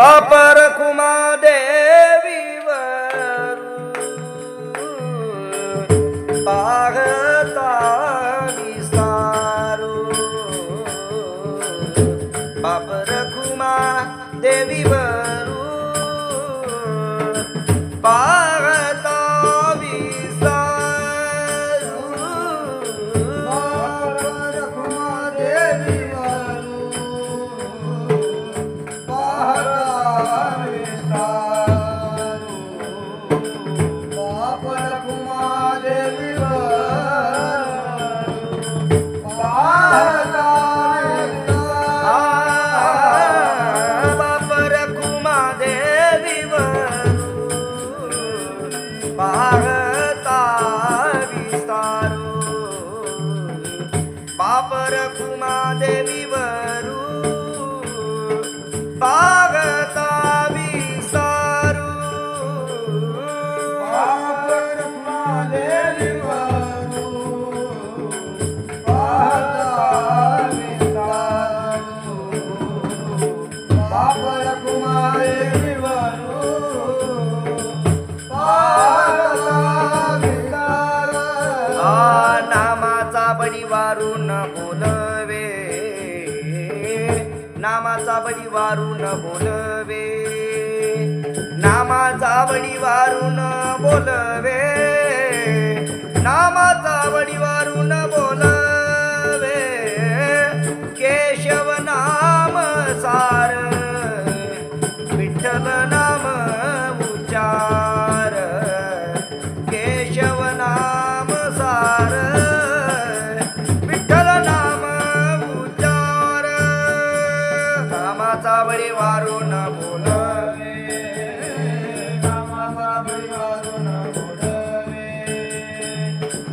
બાપર કુમા દેવી વરુ પાગતા વિસ્તારો બાપર કુમા દેવી વરુ नामाचा न वारून बोलवे. नामाचा बडी वारून बोलवे. नामाचा बडी वारून बोलवे.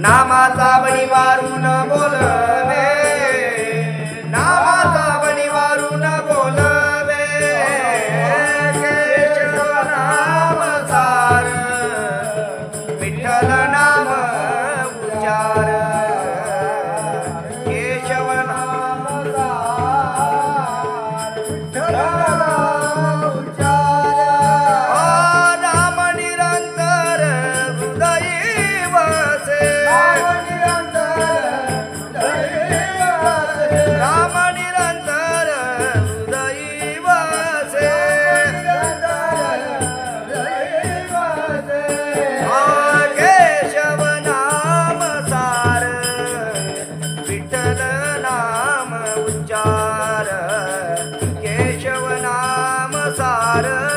नामाचा बळी वारून बोलवे. नामाचा बळी वारून बोलवे. नाम सार विठ्ठल नाम उचार केशव नाम आ water.